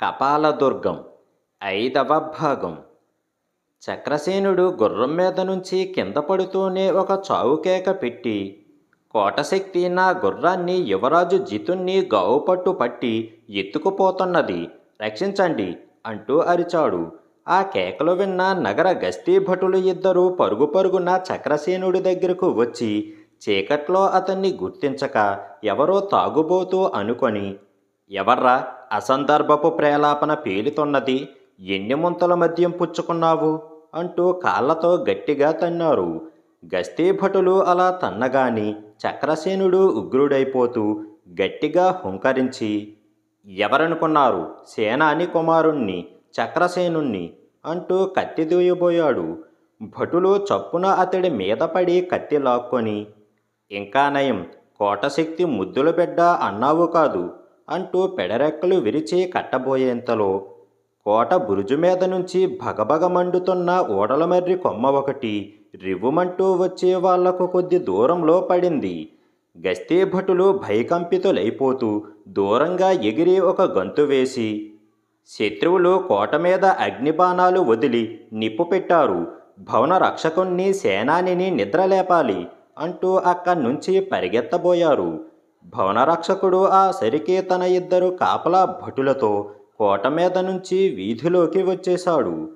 కపాలదుర్గం ఐదవ భాగం. చక్రసేనుడు గుర్రం మీద నుంచి కింద పడుతూనే ఒక చావు కేక పెట్టి కోటశక్తి నా గుర్రాన్ని యువరాజు జితుణ్ణి గావుపట్టు పట్టి ఎత్తుకుపోతున్నది. రక్షించండి అంటూ అరిచాడు. ఆ కేకలు విన్న నగర గస్తీ భటులు ఇద్దరూ పరుగు పరుగున చక్రసేనుడి దగ్గరకు వచ్చి చీకట్లో అతన్ని గుర్తించక ఎవరో తాగుబోతూ అనుకొని ఎవర్రా? అసందర్భపు ప్రేలాపన పేలుతున్నది. ఎన్ని ముంతల మద్యం పుచ్చుకున్నావు? అంటూ కాళ్ళతో గట్టిగా తన్నారు. గస్తీ భటులు అలా తన్నగాని చక్రసేనుడు ఉగ్రుడైపోతూ గట్టిగా హుంకరించి ఎవరనుకున్నారు? సేనాని కుమారుణ్ణి చక్రసేనుణ్ణి? అంటూ కత్తి దూయబోయాడు. భటులు చప్పున అతడి మీద పడి కత్తి లాక్కొని ఇంకా నయం కోటశక్తి ముద్దుల బిడ్డ అన్నావు కాదు. అంటూ పెడరెక్కలు విరిచి కట్టబోయేంతలో కోట బురుజు మీద నుంచి భగభగ మండుతున్న ఓడలమర్రి కొమ్మ ఒకటి రివ్వుమంటూ వచ్చే వాళ్ళకు కొద్ది దూరంలో పడింది. గస్తీ భటులు భయకంపితులైపోతూ దూరంగా ఎగిరి ఒక గంతు వేసి శత్రువులు కోట మీద అగ్నిబాణాలు వదిలి నిప్పు పెట్టారు. భవన రక్షకుణ్ణి సేనానిని నిద్రలేపాలి అంటూ అక్కడి నుంచి పరిగెత్తబోయారు. భవన రక్షకుడు ఆ సరికి తన ఇద్దరు కాపలా భటులతో కోట మీద నుంచి వీధిలోకి వచ్చేశాడు.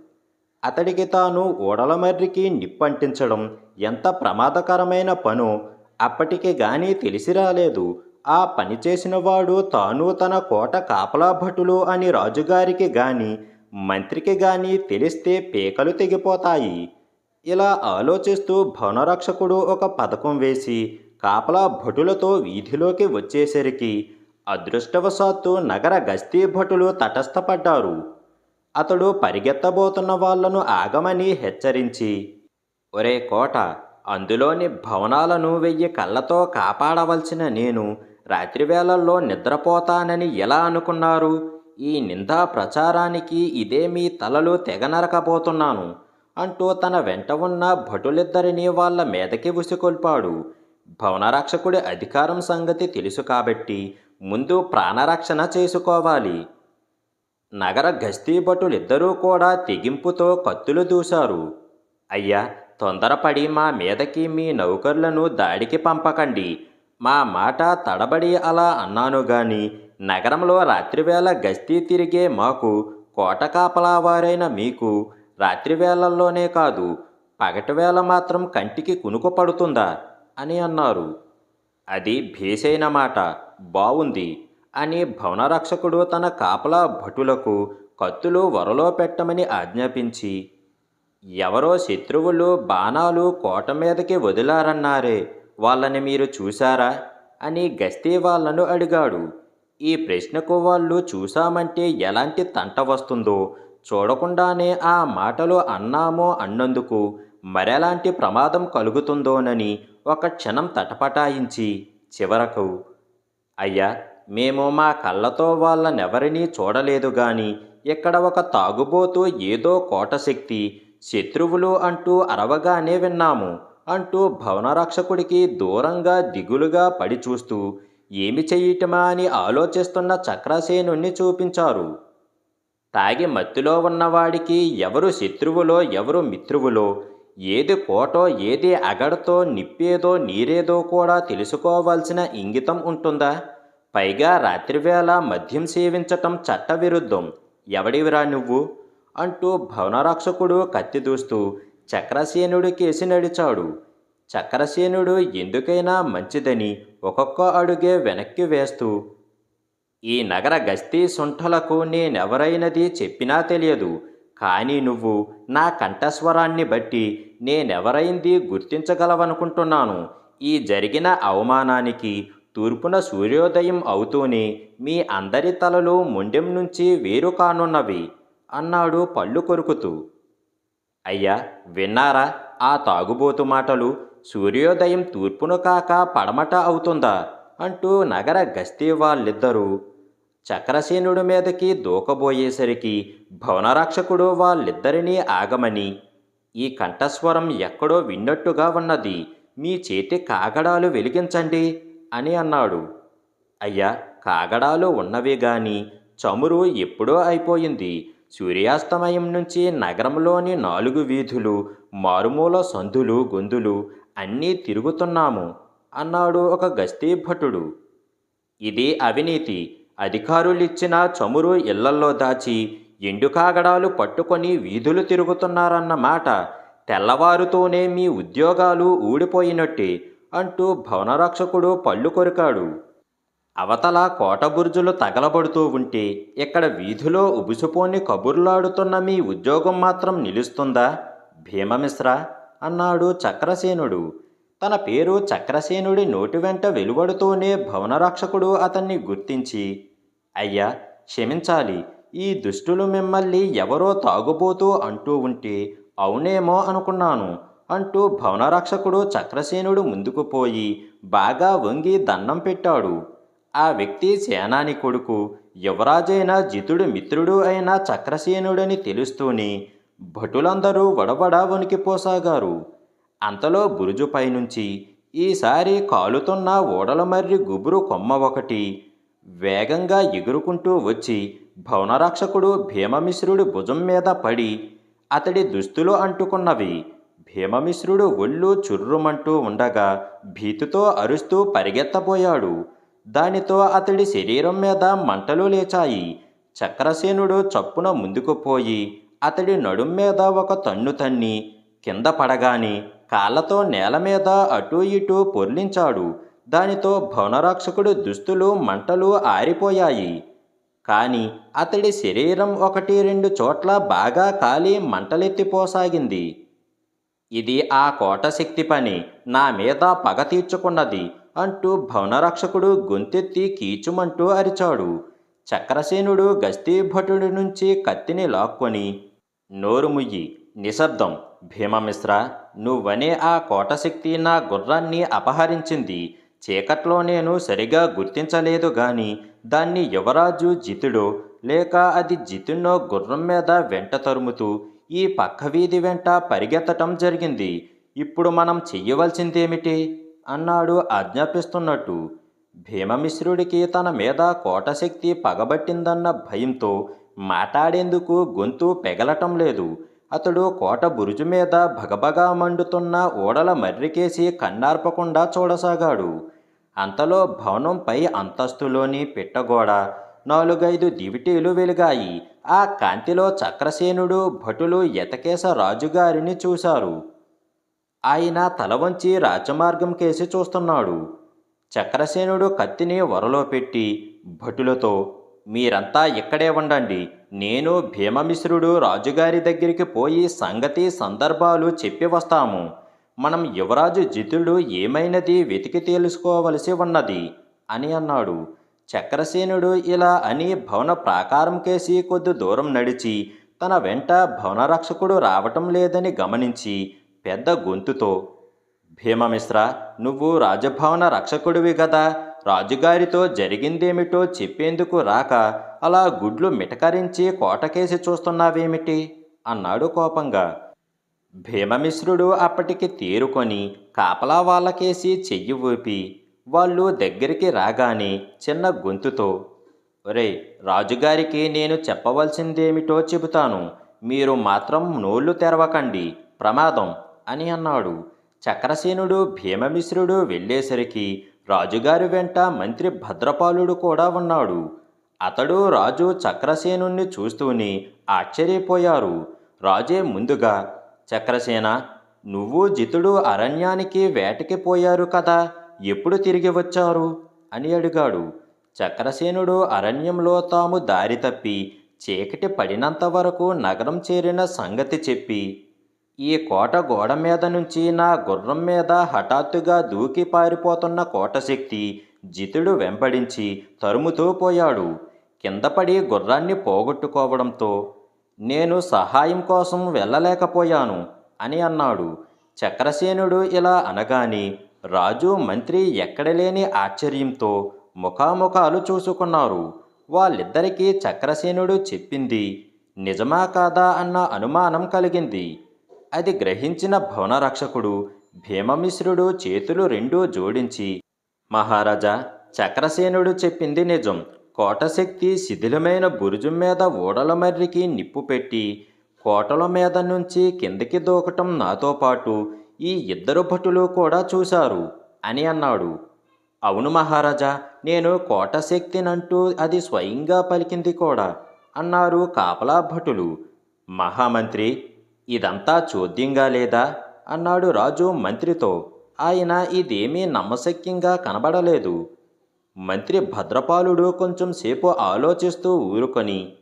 అతడికి తాను ఓడలమర్రికి నిప్పంటించడం ఎంత ప్రమాదకరమైన పనో అప్పటికి గాని తెలిసి రాలేదు. ఆ పని చేసినవాడు తాను తన కోట కాపలా భటులు అని రాజుగారికి గాని మంత్రికి గాని తెలిస్తే పీకలు తెగిపోతాయి. ఇలా ఆలోచిస్తూ భవనరక్షకుడు ఒక పథకం వేసి కాపలా భటులతో వీధిలోకి వచ్చేసరికి అదృష్టవశాత్తు నగర గస్తీ భటులు తటస్థపడ్డారు. అతడు పరిగెత్తబోతున్న వాళ్ళను ఆగమని హెచ్చరించి ఒరే కోట అందులోని భవనాలను వెయ్యి కళ్ళతో కాపాడవలసిన నేను రాత్రివేళల్లో నిద్రపోతానని ఎలా అనుకున్నారు? ఈ నిందా ప్రచారానికి ఇదే మీ తలలు తెగనరకపోతున్నాను అంటూ తన వెంట ఉన్న భటులిద్దరినీ వాళ్ళ మీదకి ఉసికొల్పాడు భవనరక్షకుడి అధికారం సంగతి తెలుసు కాబట్టి ముందు ప్రాణరక్షణ చేసుకోవాలి. నగర గస్తీ భటులిద్దరూ కూడా తెగింపుతో కత్తులు దూశారు. అయ్యా తొందరపడి మా మీదకి మీ నౌకర్లను దాడికి పంపకండి. మా మాట తడబడి అలా అన్నాను గాని నగరంలో రాత్రివేళ గస్తీ తిరిగే మాకు కోట కాపలావారైన మీకు రాత్రివేళల్లోనే కాదు పగటివేళ మాత్రం కంటికి కునుకు పడుతుందా? అని అన్నారు. అది భేసైన మాట బావుంది అని భవనరక్షకుడు తన కాపలా భటులకు కత్తులు వరలో పెట్టమని ఆజ్ఞాపించి ఎవరో శత్రువులు బాణాలు కోట మీదకి వదిలారన్నారే వాళ్ళని మీరు చూశారా? అని గస్తీ వాళ్ళను అడిగాడు. ఈ ప్రశ్నకు వాళ్ళు చూశామంటే ఎలాంటి తంట వస్తుందో చూడకుండానే ఆ మాటలు అన్నామో అన్నందుకు మరెలాంటి ప్రమాదం కలుగుతుందోనని ఒక క్షణం తటపటాయించి చివరకు అయ్యా మేము మా కళ్ళతో వాళ్ళనెవరినీ చూడలేదు గాని ఇక్కడ ఒక తాగుబోతూ ఏదో కోటశక్తి శత్రువులు అంటూ అరవగానే విన్నాము. అంటూ భవనరక్షకుడికి దూరంగా దిగులుగా పడి చూస్తూ ఏమి చెయ్యటమా అని ఆలోచిస్తున్న చక్రసేనుణ్ణి చూపించారు. తాగి మత్తులో ఉన్నవాడికి ఎవరు శత్రువులో ఎవరు మిత్రువులో ఏది కోటో ఏది అగడతో నిప్పేదో నీరేదో కూడా తెలుసుకోవాల్సిన ఇంగితం ఉంటుందా? పైగా రాత్రివేళ మద్యం సేవించటం చట్టవిరుద్ధం. ఎవడివిరా నువ్వు? అంటూ భవనరక్షకుడు కత్తి దూస్తూ కేసి నడిచాడు. చక్రసేనుడు ఎందుకైనా మంచిదని ఒక్కొక్క అడుగే వెనక్కి వేస్తూ ఈ నగర గస్తీ సుంఠలకు నేనెవరైనది చెప్పినా తెలియదు. కానీ నువ్వు నా కంఠస్వరాన్ని బట్టి నేనెవరైంది గుర్తించగలవనుకుంటున్నాను? ఈ జరిగిన అవమానానికి తూర్పున సూర్యోదయం అవుతూనే మీ అందరి తలలు ముండెం నుంచి వేరు కానున్నవి అన్నాడు పళ్ళు కొరుకుతూ. అయ్యా విన్నారా? ఆ తాగుబోతు మాటలు సూర్యోదయం తూర్పును కాక పడమట అవుతుందా? అంటూ నగర గస్తీ వాళ్ళిద్దరూ చక్రసేనుడి మీదకి దూకబోయేసరికి భవనరక్షకుడు వాళ్ళిద్దరినీ ఆగమని ఈ కంఠస్వరం ఎక్కడో విన్నట్టుగా ఉన్నది. మీ చేతి కాగడాలు వెలిగించండి అని అన్నాడు. అయ్యా కాగడాలు ఉన్నవి గాని చమురు ఎప్పుడో అయిపోయింది. సూర్యాస్తమయం నుంచి నగరంలోని నాలుగు వీధులు మారుమూల సందులు గొంతులు అన్నీ తిరుగుతున్నాము అన్నాడు ఒక గస్తీ భటుడు ఇది అవినీతి. అధికారులిచ్చిన చమురు ఇళ్ళల్లో దాచి ఎండు కాగడాలు పట్టుకొని వీధులు తిరుగుతున్నారన్నమాట తెల్లవారుతోనే మీ ఉద్యోగాలు ఊడిపోయినట్టే అంటూ భవనరక్షకుడు పళ్ళు కొరికాడు. అవతల కోట బుర్జులు తగలబడుతూ ఉంటే ఇక్కడ వీధిలో ఉబుసుపోని కబుర్లాడుతున్న మీ ఉద్యోగం మాత్రం నిలుస్తుందా? భీమమిశ్రా అన్నాడు చక్రసేనుడు. తన పేరు చక్రసేనుడి నోటి వెంట వెలువడుతూనే భవనరక్షకుడు అతన్ని గుర్తించి అయ్యా క్షమించాలి. ఈ దుష్టులు మిమ్మల్ని ఎవరో తాగుబోతూ అంటూ ఉంటే అవునేమో అనుకున్నాను అంటూ భవనరక్షకుడు చక్రసేనుడు ముందుకు పోయి బాగా వంగి దండం పెట్టాడు. ఆ వ్యక్తి సేనాని కొడుకు యువరాజైన జితుడు మిత్రుడు అయిన చక్రసేనుడని తెలుస్తూనే భటులందరూ వడబడ వణికిపోసాగారు అంతలో బురుజుపై నుంచి ఈసారి కాలుతున్న ఓడల మర్రి గుబురు కొమ్మ ఒకటి వేగంగా ఎగురుకుంటూ వచ్చి భవనరక్షకుడు భీమమిశ్రుడు భుజం మీద పడి అతడి దుస్తులు అంటుకున్నవి. భీమమిశ్రుడు ఒళ్ళు చుర్రుమంటూ ఉండగా భీతితో అరుస్తూ పరిగెత్తబోయాడు. దానితో అతడి శరీరం మీద మంటలు లేచాయి. చక్రసేనుడు చప్పున ముందుకు పోయి అతడి నడుం మీద ఒక తన్ను తన్ని కింద పడగాని కాళ్ళతో నేల మీద అటూ ఇటూ పొర్లించాడు. దానితో భవనరక్షకుడు దుస్తులు మంటలు ఆరిపోయాయి. కాని అతడి శరీరం ఒకటి రెండు చోట్ల బాగా కాలి మంటలెత్తిపోసాగింది ఇది ఆ కోట శక్తి పని నా మీద పగ తీర్చుకున్నది అంటూ భవనరక్షకుడు గొంతెత్తి కీచుమంటూ అరిచాడు. చక్రసేనుడు గస్తీభటుడి నుంచి కత్తిని లాక్కొని నోరు ముయ్యి నిశ్శబ్దం. భీమమిశ్ర నువ్వనే ఆ కోటశక్తి నా గుర్రాన్ని అపహరించింది. చీకట్లో నేను సరిగా గుర్తించలేదు గాని దాన్ని యువరాజు జితుడో లేక అది జితున్నో గుర్రం మీద వెంట తరుముతూ ఈ పక్క వీధి వెంట పరిగెత్తటం జరిగింది. ఇప్పుడు మనం చెయ్యవలసిందేమిటి? అన్నాడు ఆజ్ఞాపిస్తున్నట్టు. భీమమిశ్రుడికి తన మీద కోటశక్తి పగబట్టిందన్న భయంతో మాట్లాడేందుకు గొంతు పెగలటం లేదు. అతడు కోట బురుజు మీద భగభగా మండుతున్న ఓడల మర్రికేసి కన్నార్పకుండా చూడసాగాడు. అంతలో భవనంపై అంతస్తులోని పిట్టగోడ నాలుగైదు దివిటీలు వెలిగాయి. ఆ కాంతిలో చక్రసేనుడు భటులు ఎతకేశ రాజుగారిని చూశారు. ఆయన తల వంచి రాజమార్గం కేసి చూస్తున్నాడు. చక్రసేనుడు కత్తిని వరలో పెట్టి భటులతో మీరంతా ఇక్కడే ఉండండి. నేను భీమమిశ్రుడు రాజుగారి దగ్గరికి పోయి సంగతి సందర్భాలు చెప్పి వస్తాము. మనం యువరాజు జితుడు ఏమైనది వెతికి తెలుసుకోవలసి ఉన్నది? అని అన్నాడు. చక్రసేనుడు ఇలా అని భవన ప్రాకారం కేసి కొద్ది దూరం నడిచి తన వెంట భవనరక్షకుడు రావటం లేదని గమనించి పెద్ద గొంతుతో భీమమిశ్ర నువ్వు రాజభవన రక్షకుడివి కదా రాజుగారితో జరిగిందేమిటో చెప్పేందుకు రాక అలా గుడ్లు మిటకరించి కోటకేసి చూస్తున్నావేమిటి? అన్నాడు కోపంగా. భీమమిశ్రుడు అప్పటికి తేరుకొని కాపలా వాళ్ళకేసి చెయ్యి ఊపి వాళ్ళు దగ్గరికి రాగానే చిన్న గొంతుతో ఒరే రాజుగారికి నేను చెప్పవలసిందేమిటో చెబుతాను. మీరు మాత్రం నోళ్ళు తెరవకండి. ప్రమాదం అని అన్నాడు. చక్రసేనుడు భీమమిశ్రుడు వెళ్ళేసరికి రాజుగారి వెంట మంత్రి భద్రపాలుడు కూడా ఉన్నాడు. అతడు రాజు చక్రసేనుణ్ణి చూస్తూనే ఆశ్చర్యపోయారు. రాజే ముందుగా చక్రసేన నువ్వు జితుడు అరణ్యానికి వేటకి పోయారు కదా ఎప్పుడు తిరిగి వచ్చారు? అని అడిగాడు. చక్రసేనుడు అరణ్యంలో తాము దారి తప్పి చీకటి పడినంత వరకు నగరం చేరిన సంగతి చెప్పి ఈ కోట గోడ మీద నుంచి నా గుర్రం మీద హఠాత్తుగా దూకి పారిపోతున్న కోటశక్తి జితుడు వెంబడించి తరుముతూ పోయాడు. కిందపడి గుర్రాన్ని పోగొట్టుకోవడంతో నేను సహాయం కోసం వెళ్ళలేకపోయాను అని అన్నాడు. చక్రసేనుడు ఇలా అనగానే రాజు మంత్రి ఎక్కడలేని ఆశ్చర్యంతో ముఖాముఖాలు చూసుకున్నారు. వాళ్ళిద్దరికీ చక్రసేనుడు చెప్పింది నిజమా కాదా? అన్న అనుమానం కలిగింది. అది గ్రహించిన భవనరక్షకుడు భీమమిశ్రుడు చేతులు రెండూ జోడించి మహారాజా చక్రసేనుడు చెప్పింది నిజం. కోటశక్తి శిథిలమైన బురుజు మీద ఓడల మర్రికి నిప్పు పెట్టి కోటల మీద నుంచి కిందకి దూకటం నాతో పాటు ఈ ఇద్దరు భటులు కూడా చూశారు అని అన్నాడు. అవును మహారాజా నేను కోటశక్తినంటూ అది స్వయంగా పలికింది కూడా అన్నారు కాపలా భటులు. మహామంత్రి ఇదంతా చోద్యంగా లేదా? అన్నాడు రాజు మంత్రితో. ఆయన ఇదేమీ నమ్మశక్యంగా కనబడలేదు. మంత్రి భద్రపాలుడు కొంచెం సేపు ఆలోచిస్తూ ఊరుకొని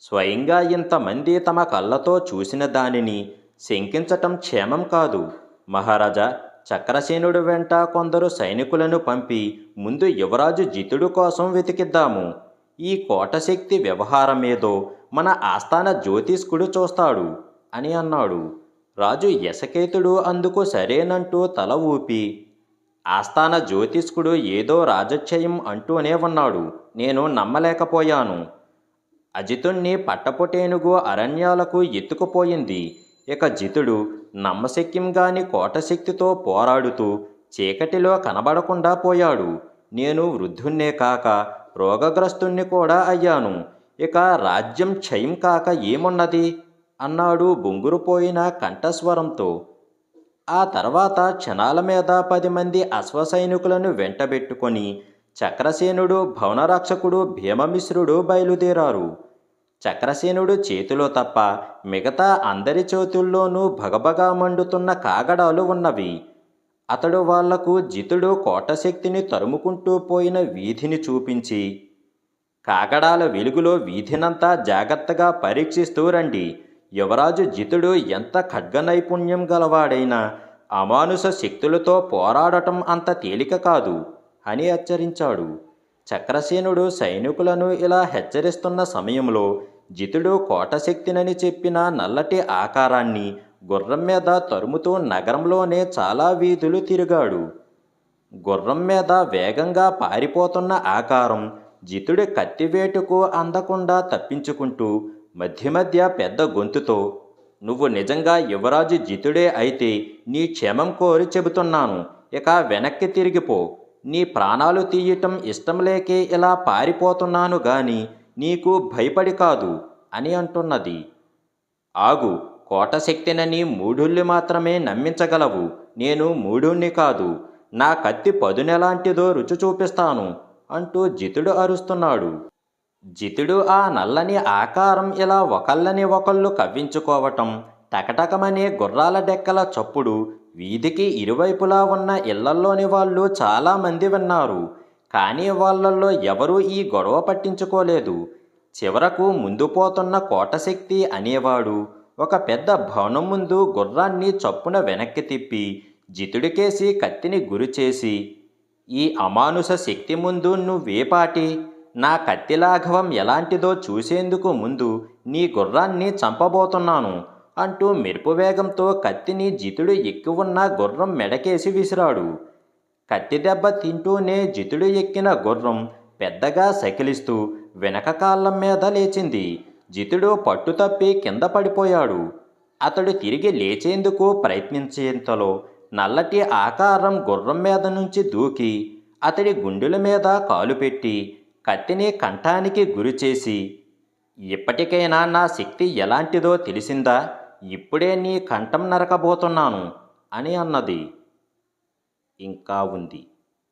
స్వయంగా ఇంతమంది తమ కళ్ళతో చూసిన దానిని శంకించటం క్షేమం కాదు. మహారాజా చక్రసేనుడు వెంట కొందరు సైనికులను పంపి ముందు యువరాజు జితుడు కోసం వెతికిద్దాము. ఈ కోటశక్తి వ్యవహారమేదో మన ఆస్థాన జ్యోతిష్కుడు చూస్తాడు. అని అన్నాడు. రాజు యశకేతుడు అందుకు సరేనంటూ తల ఊపి ఆస్థాన జ్యోతిష్కుడు ఏదో రాజక్షయం అంటూనే ఉన్నాడు. నేను నమ్మలేకపోయాను. అజితుణ్ణి పట్టపుటేనుగు అరణ్యాలకు ఎత్తుకుపోయింది. ఇక జితుడు నమ్మశక్యంగాని కోటశక్తితో పోరాడుతూ చీకటిలో కనబడకుండా పోయాడు. నేను వృద్ధున్నే కాక రోగగ్రస్తుణ్ణి కూడా అయ్యాను. ఇక రాజ్యం క్షయం కాక ఏమున్నది? అన్నాడు బొంగురుపోయిన కంఠస్వరంతో. ఆ తర్వాత క్షణాల మీద పది మంది అశ్వసైనికులను వెంటబెట్టుకొని చక్రసేనుడు భవనరక్షకుడు భీమమిశ్రుడు బయలుదేరారు. చక్రసేనుడు చేతిలో తప్ప మిగతా అందరి చేతుల్లోనూ భగభగా మండుతున్న కాగడాలు ఉన్నవి. అతడు వాళ్ళకు జితుడు కోటశక్తిని తరుముకుంటూ పోయిన వీధిని చూపించి కాగడాల వెలుగులో వీధినంతా జాగ్రత్తగా పరీక్షిస్తూ రండి. యువరాజు జితుడు ఎంత ఖడ్గ నైపుణ్యం గలవాడైనా అమానుష శక్తులతో పోరాడటం అంత తేలిక కాదు అని హెచ్చరించాడు. చక్రసేనుడు సైనికులను ఇలా హెచ్చరిస్తున్న సమయంలో జితుడు కోటశక్తినని చెప్పిన నల్లటి ఆకారాన్ని గుర్రం మీద తరుముతూ నగరంలోనే చాలా వీధులు తిరిగాడు. గుర్రం మీద వేగంగా పారిపోతున్న ఆకారం జితుడి కత్తివేటుకు అందకుండా తప్పించుకుంటూ మధ్య మధ్య పెద్ద గొంతుతో నువ్వు నిజంగా యువరాజు జితుడే అయితే నీ క్షేమం కోరి చెబుతున్నాను. ఇక వెనక్కి తిరిగిపో నీ ప్రాణాలు తీయటం ఇష్టం లేకే ఇలా పారిపోతున్నాను గాని నీకు భయపడి కాదు అని అంటున్నది. ఆగు కోటశక్తినని మూఢుల్ని మాత్రమే నమ్మించగలవు. నేను మూఢుణ్ణి కాదు. నా కత్తి పదునెలాంటిదో రుచి చూపిస్తాను అంటూ జితుడు అరుస్తున్నాడు. జితుడు ఆ నల్లని ఆకారం ఇలా ఒకళ్ళని ఒకళ్ళు కవ్వించుకోవటం టకటకమనే గుర్రాల డెక్కల చప్పుడు వీధికి ఇరువైపులా ఉన్న ఇళ్ళల్లోని వాళ్ళు చాలామంది విన్నారు. కానీ వాళ్ళల్లో ఎవరూ ఈ గొడవ పట్టించుకోలేదు. చివరకు ముందు పోతున్న కోటశక్తి అనేవాడు ఒక పెద్ద భవనం ముందు గుర్రాన్ని చప్పున వెనక్కి తిప్పి జితుడికేసి కత్తిని గురిచేసి ఈ అమానుష శక్తి ముందు నువ్వేపాటి నా కత్తి లాఘవం ఎలాంటిదో చూసేందుకు ముందు నీ గుర్రాన్ని చంపబోతున్నాను అంటూ మెరుపు వేగంతో కత్తిని జితుడు ఎక్కి ఉన్న గుర్రం మెడకేసి విసిరాడు. కత్తి దెబ్బ తింటూనే జితుడు ఎక్కిన గుర్రం పెద్దగా సకిలిస్తూ వెనక కాళ్ళం మీద లేచింది. జితుడు పట్టు తప్పి కింద పడిపోయాడు. అతడు తిరిగి లేచేందుకు ప్రయత్నించేంతలో నల్లటి ఆకారం గుర్రం మీద నుంచి దూకి అతడి గుండెల మీద కాలు పెట్టి కత్తిని కంఠానికి గురిచేసి ఇప్పటికైనా నా శక్తి ఎలాంటిదో తెలిసిందా? ఇప్పుడే నీ కంఠం నరకబోతున్నాను అని అన్నది. ఇంకా ఉంది.